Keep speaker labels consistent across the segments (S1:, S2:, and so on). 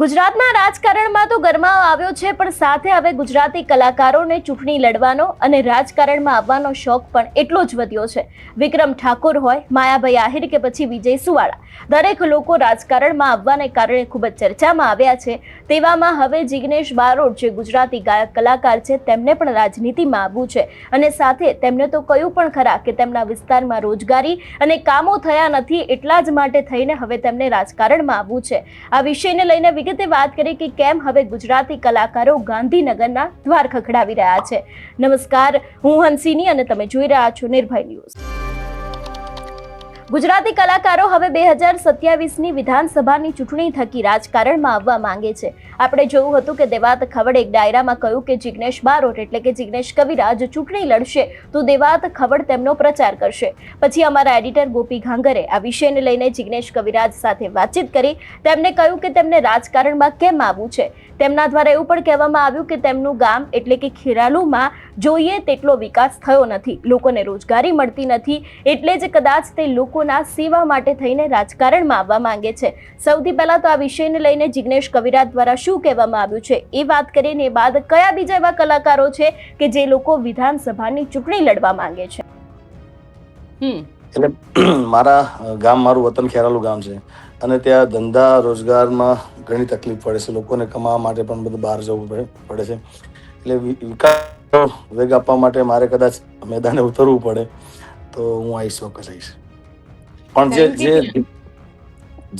S1: ગુજરાતના રાજકારણમાં તો ગરમાવો આવ્યો છે, પણ સાથે હવે ગુજરાતી કલાકારોને ચૂંટણી લડવાનો અને રાજકારણમાં આવવાનો શોખ પણ એટલો જ વધ્યો છે. વિક્રમ ઠાકોર હોય, માયાભાઈ આહિર કે પછી વિજય સુવાળા. દરેક લોકો રાજકારણમાં આવવાને કારણે ખૂબ જ ચર્ચામાં આવ્યા છે. તેવામાં હવે જિગ્નેશ બારોટ, જે ગુજરાતી ગાયક કલાકાર છે, તેમને પણ રાજનીતિમાં આવવું છે. અને સાથે તેમને તો કહ્યું પણ ખરા કે તેમના વિસ્તારમાં રોજગારી અને કામો થયા નથી, એટલા જ માટે થઈને હવે તેમને રાજકારણમાં આવવું છે. આ વિષયને લઈને વિગતે વાત કરી કે કેમ હવે ગુજરાતી કલાકારો ગાંધીનગરના દ્વાર ખખડાવી રહ્યા છે. નમસ્કાર, હું હંસિની અને તમે જોઈ રહ્યા છો નિર્ભય ન્યૂઝ. ગુજરાતી કલાકારો હવે બે હજાર સત્યાવીસની વિધાનસભાની ચૂંટણી થકી રાજકારણમાં આવવા માંગે છે. આપણે જોયું હતું કે દેવાત ખવડ એક ડાયરામાં કહ્યું કે જિગ્નેશ બારોટ એટલે કે જિગ્નેશ કવિરાજ ચૂંટણી લડશે, તો દેવાત ખવડ તેમનો પ્રચાર કરશે. પછી અમારા એડિટર ગોપી ઘાંગરે આ વિષયને લઈને જિગ્નેશ કવિરાજ સાથે વાતચીત કરી. તેમને કહ્યું કે તેમને રાજકારણમાં કેમ આવવું છે? તેમના દ્વારા એવું પણ કહેવામાં આવ્યું કે તેમનું ગામ એટલે કે ખેરાલુમાં જોઈએ તેટલો વિકાસ થયો નથી. લોકોને રોજગારી મળતી નથી, એટલે જ કદાચ તે લોકોના સેવા માટે થઈને રાજકારણમાં આવવા માંગે છે. સૌથી પહેલા તો આ વિષયને લઈને જિગ્નેશ કવિરાજ દ્વારા શું કહેવામાં આવ્યું છે? એ વાત કરીને બાદ કયા બીજા એવા કલાકારો છે કે જે લોકો વિધાનસભાની ચૂંટણી લડવા માંગે છે?
S2: હમ.
S3: એટલે મારા ગામ મારું વતન ખેરાલુ ગામ છે. અને ત્યાં ધંધા રોજગારમાં ઘણી તકલીફ પડે છે. લોકોને કમાવા માટે પણ બધું બહાર જવું પડે પડે છે. એટલે વિકાસ વેગ આપવા માટે મારે કદાચ મેદાને ઉતરવું પડે તો હું આવીશ ચોક્કસ આવીશ પણ જે જે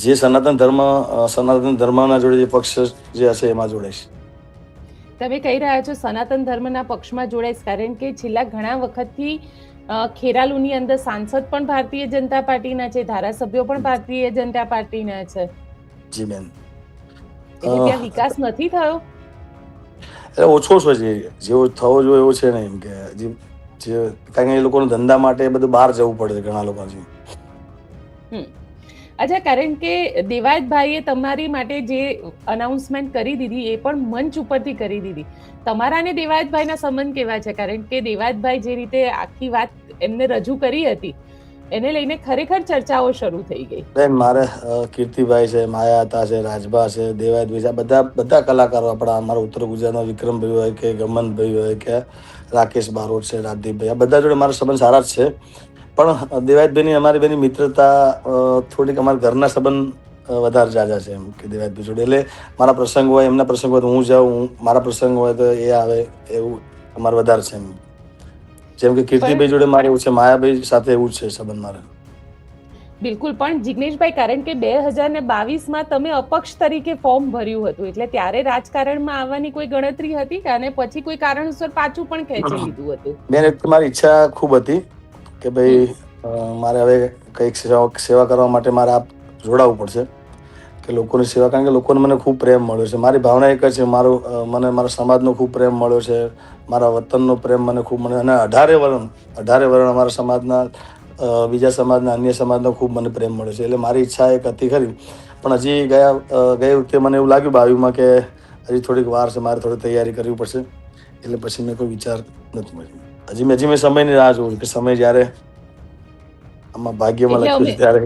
S3: જે સનાતન ધર્મ સનાતન ધર્મના જોડે જે પક્ષ જે હશે એમાં જોડાઈશ.
S2: તમે કહી રહ્યા છો સનાતન ધર્મના પક્ષમાં જોડાઈશ કારણ કે છેલ્લા ઘણા વખતથી ખેરાલુની અંદર સાંસદ પણ ભારતીય જનતા પાર્ટીના છે ધારાસભ્યો પણ ભારતીય જનતા પાર્ટીના છે.
S3: જી બેન
S2: ત્યાં વિકાસ નથી થયો?
S3: એટલે ઓછો છે જે જેવો થવો જોઈએ એવો છે ને એમ કે જે જે કારણ કે એ લોકોને ધંધા માટે બધું બહાર જવું પડે છે ઘણા લોકો
S2: અચ્છા, કારણ કે દેવાયતભાઈએ તમારી માટે જે અનાઉન્સમેન્ટ કરી દીધી એ પણ મંચ ઉપરથી કરી દીધી. તમારા અને દેવાયતભાઈના સંબંધ કેવા છે? કારણ કે દેવાયતભાઈ જે રીતે આખી વાત એમને રજૂ કરી હતી, એને લઈને ખરેખર ચર્ચાઓ શરૂ થઈ ગઈ.
S3: બેન, મારે કીર્તિભાઈ છે માયા હતા છે, રાજભા છે દેવાયતભાઈ છે બધા બધા કલાકારો આપણા, અમારા ઉત્તર ગુજરાતના વિક્રમભાઈ હોય કે ગમનભાઈ હોય કે રાકેશ બારોટ છે, રાજદીપભાઈ, આ બધા જોડે મારા સંબંધ સારા જ છે. પણ દેવાયતભાઈની અમારી બેની મિત્રતા થોડીક અમારા ઘરના સંબંધ વધારે જાજા છે એમ કે દેવાયતભાઈ જોડે. એટલે મારા પ્રસંગ હોય એમના પ્રસંગ હોય તો હું જાઉં હું મારા પ્રસંગ હોય તો એ આવે એવું અમારે વધારે છે એમ. જેમ કે કીર્તિભાઈ જોડે મારે એવું છે માયાભાઈ સાથે એવું છે સંબંધ મારે.
S2: બિલકુલ પણ જિગ્નેશભાઈ કારણ કે બે હજાર ને બાવીસમાં તમે અપક્ષ તરીકે ફોર્મ ભર્યું હતું એટલે ત્યારે રાજકારણમાં આવવાની કોઈ ગણતરી હતી કે અને પછી કોઈ કારણસર પાછું પણ ખેંચી લીધું હતું?
S3: મેં મારી ઈચ્છા ખૂબ હતી કે ભાઈ મારે હવે કંઈક સેવા સેવા કરવા માટે મારે આપ જોડાવવું પડશે. કે લોકોની સેવા કારણ કે લોકોને મને ખૂબ પ્રેમ મળ્યો છે. મારી ભાવના એક જ છે મારું મને મારા સમાજનો ખૂબ પ્રેમ મળ્યો છે. મારા વતનનો પ્રેમ મને ખૂબ મળ્યો અને અઢારે વરણ અઢારે વરણ અમારા સમાજના બીજા સમાજના અન્ય સમાજનો ખૂબ મને પ્રેમ મળ્યો છે. એટલે મારી ઈચ્છા એક હતી ખરી. પણ હજી ગયા ગઈ વખતે મને એવું લાગ્યું બાવીમાં કે હજી થોડીક વાર છે મારે થોડી તૈયારી કરવી પડશે. એટલે પછી મેં કોઈ વિચાર નથી મળ્યો. હજી મેં હજી મેં સમયની રાહ જોઉં છું કે સમય જ્યારે આમાં ભાગ્યમાં લખ્યું છે ત્યારે.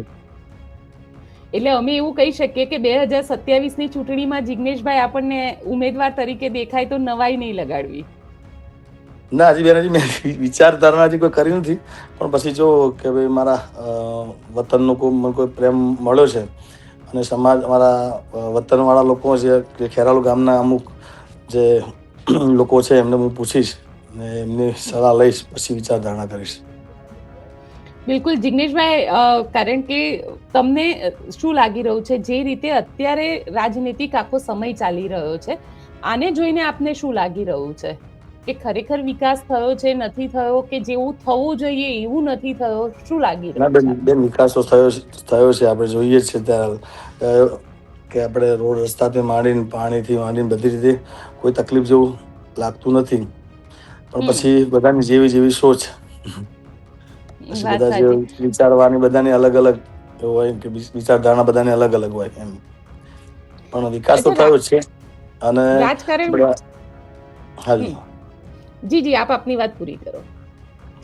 S2: એટલે અમે એવું કહી શકીએ કે બે હજાર સત્યાવીસની ચૂંટણીમાં જિગ્નેશભાઈ આપણને ઉમેદવાર તરીકે દેખાય તો નવાઈ નહીં લગાડવી.
S3: ના હજી બેન હજી મેં વિચારધારણા હજી કોઈ કરી નથી. પણ પછી જો કે ભાઈ મારા વતનનો કોઈ મને કોઈ પ્રેમ મળ્યો છે અને સમાજ મારા અ, વતનવાળા લોકો છે કે ખેરાલુ ગામના અમુક જે લોકો છે એમને હું પૂછીશ. અને એમને સલાહ લઈશ પછી વિચારધારણા કરીશ.
S2: બિલકુલ. જિગ્નેશભાઈ કારણ કે તમને શું લાગી રહ્યું છે? જે રીતે અત્યારે રાજનીતિક આખો સમય ચાલી રહ્યો છે આને જોઈને આપને શું લાગી રહ્યું છે? કે ખરેખર વિકાસ થયો છે નથી થયો? કે જેવું થવું જોઈએ એવું નથી થયો? શું લાગી
S3: ના
S2: રહ્યું
S3: બેન વિકાસ તો થયો થયો છે. આપણે જોઈએ છે ત્યાં કે આપણે રોડ રસ્તાથી માંડીને પાણીથી માંડીને બધી રીતે કોઈ તકલીફ જેવું લાગતું નથી. પછી બધાની જેવી જેવી સોચ. પછી બધા જે વિચારવાની બધાની અલગ અલગ હોય કે વિચારધારણા બધાની અલગ અલગ હોય એમ. પણ વિકાસ તો થયો છે. અને હાલ.
S2: જી જી આપ આપની વાત પૂરી કરો.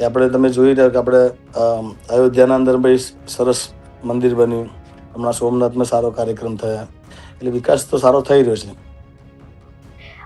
S3: આપણે તમે જોઈ રહ્યા કે આપણે અયોધ્યાના અંદર ભાઈ સરસ મંદિર બન્યું. હમણાં સોમનાથમાં સારો કાર્યક્રમ થયા. એટલે વિકાસ તો સારો થઈ રહ્યો છે.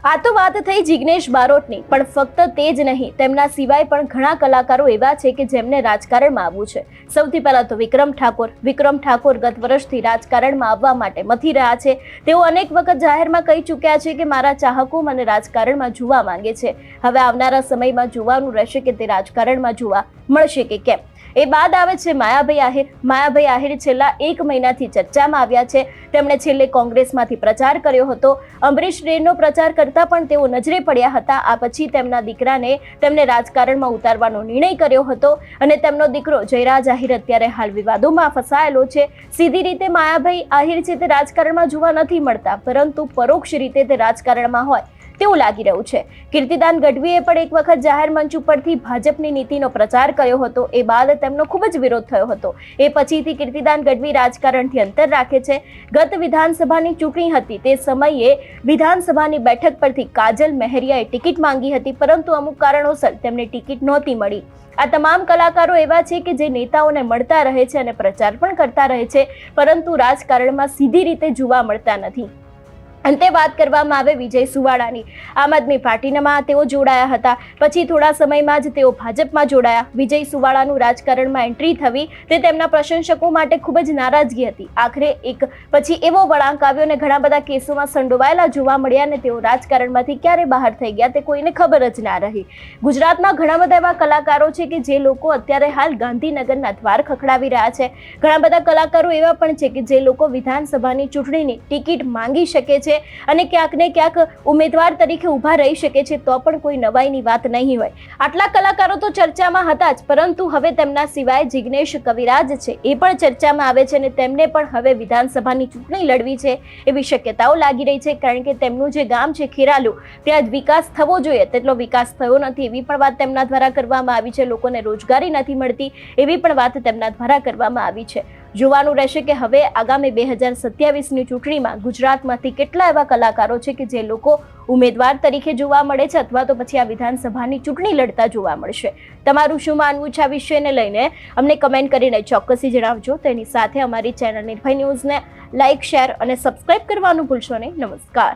S1: આ તો વાત થઈ જિગ્નેશ બારોટની, પણ ફક્ત તે જ નહીં, તેમના સિવાય પણ ઘણા કલાકારો એવા છે કે જેમને રાજકારણમાં આવવું છે. સૌથી પહેલા તો વિક્રમ ઠાકોર વિક્રમ ઠાકોર ગત વર્ષથી રાજકારણમાં આવવા માટે મથી રહ્યા છે. તેઓ અનેક વખત જાહેરમાં કહી ચૂક્યા છે કે મારા ચાહકો મને રાજકારણમાં જોવા માંગે છે. હવે આવનારા સમયમાં જોવાનું રહેશે કે તે રાજકારણમાં જોવા મળશે કે કેમ? એ બાદ આવે છે માયાભાઈ આહિર. માયાભાઈ આહિર છેલ્લા એક મહિનાથી ચર્ચામાં આવ્યા છે. તેમણે છેલ્લે કોંગ્રેસમાંથી પ્રચાર કર્યો હતો. અમરીશ ડેરનો પ્રચાર કરતા પણ તેઓ નજરે પડ્યા હતા. આ પછી તેમના દીકરાને તેમને રાજકારણમાં ઉતારવાનો નિર્ણય કર્યો હતો અને તેમનો દીકરો જયરાજ આહિર અત્યારે હાલ વિવાદોમાં ફસાયેલો છે. સીધી રીતે માયાભાઈ આહિર છે તે રાજકારણમાં જોવા નથી મળતા, પરંતુ પરોક્ષ રીતે તે રાજકારણમાં હોય. તેવું લાગી રહ્યું છે. કીર્તિદાન ગઢવીએ પણ એક વખત જાહેર મંચ ઉપરથી ભાજપની નીતિનો પ્રચાર કર્યો હતો. એ બાદ તેમનો ખૂબ જ વિરોધ થયો હતો. એ પછીથી કીર્તિદાન ગઢવી રાજકારણથી અંતર રાખે છે. ગત વિધાનસભાની ચૂંટણી હતી. તે સમયે વિધાનસભાની બેઠક પરથી કાજલ મહેરિયાએ ટિકિટ માંગી હતી, પરંતુ અમુક કારણોસર તેમને ટિકિટ નહોતી મળી. આ તમામ કલાકારો એવા છે કે જે નેતાઓને મળતા રહે છે અને પ્રચાર પણ કરતા રહે છે, પરંતુ રાજકારણમાં સીધી રીતે જોવા મળતા નથી. અંતે વાત કરવામાં આવે વિજય સુવાળાની આમ આદમી પાર્ટીમાં તેઓ જોડાયા હતા. પછી થોડા સમયમાં જ તેઓ ભાજપમાં જોડાયા. વિજય સુવાળાનું રાજકારણમાં એન્ટ્રી થવી તે તેમના પ્રશંસકો માટે ખૂબ જ નારાજગી હતી. આખરે એક પછી એવો વળાંક આવ્યો અને ઘણા બધા કેસોમાં સંડોવાયેલા જોવા મળ્યા અને તેઓ રાજકારણમાંથી ક્યારે બહાર થઈ ગયા તે કોઈને ખબર જ ના રહી. ગુજરાતમાં ઘણા બધા એવા કલાકારો છે કે જે લોકો અત્યારે હાલ ગાંધીનગરના દ્વાર ખખડાવી રહ્યા છે. ઘણા બધા કલાકારો એવા પણ છે કે જે લોકો વિધાનસભાની ચૂંટણીની ટિકિટ માંગી શકે છે અને ક્યાંક ને ક્યાંક ઉમેદવાર તરીકે ઊભા રહી શકે છે તો પણ કોઈ નવાઈની વાત નહીં હોય. આટલા કલાકારો તો ચર્ચામાં હતા જ, પરંતુ હવે તેમના સિવાય જિગ્નેશ કવિરાજ છે એ પણ ચર્ચામાં આવે છે અને તેમને પણ હવે વિધાનસભાની ચૂંટણી લડવી છે એવી શક્યતાઓ લાગી રહી છે, કારણ કે તેમનું જે ગામ છે ખેરાલુ, ત્યાં વિકાસ થવો જોઈએ. તેટલો વિકાસ થયો નથી એવી પણ વાત તેમના દ્વારા કરવામાં આવી છે. લોકોને રોજગારી નથી મળતી એવી પણ વાત તેમના દ્વારા કરવામાં આવી છે. જોવાનું રહેશે કે હવે આગામી બે હજાર સત્યાવીસની ચૂંટણીમાં ગુજરાતમાંથી કેટલા એવા કલાકારો છે કે જે લોકો ઉમેદવાર તરીકે જોવા મળે છે અથવા તો પછી આ વિધાનસભાની ચૂંટણી લડતા જોવા મળશે? તમારું શું માનવું છે આ વિષયને લઈને? અમને કમેન્ટ કરીને ચોક્કસી જણાવજો. તેની સાથે અમારી ચેનલ નિર્ભય ન્યૂઝને લાઇક, શેર અને સબસ્ક્રાઇબ કરવાનું ભૂલશો નહીં. નમસ્કાર.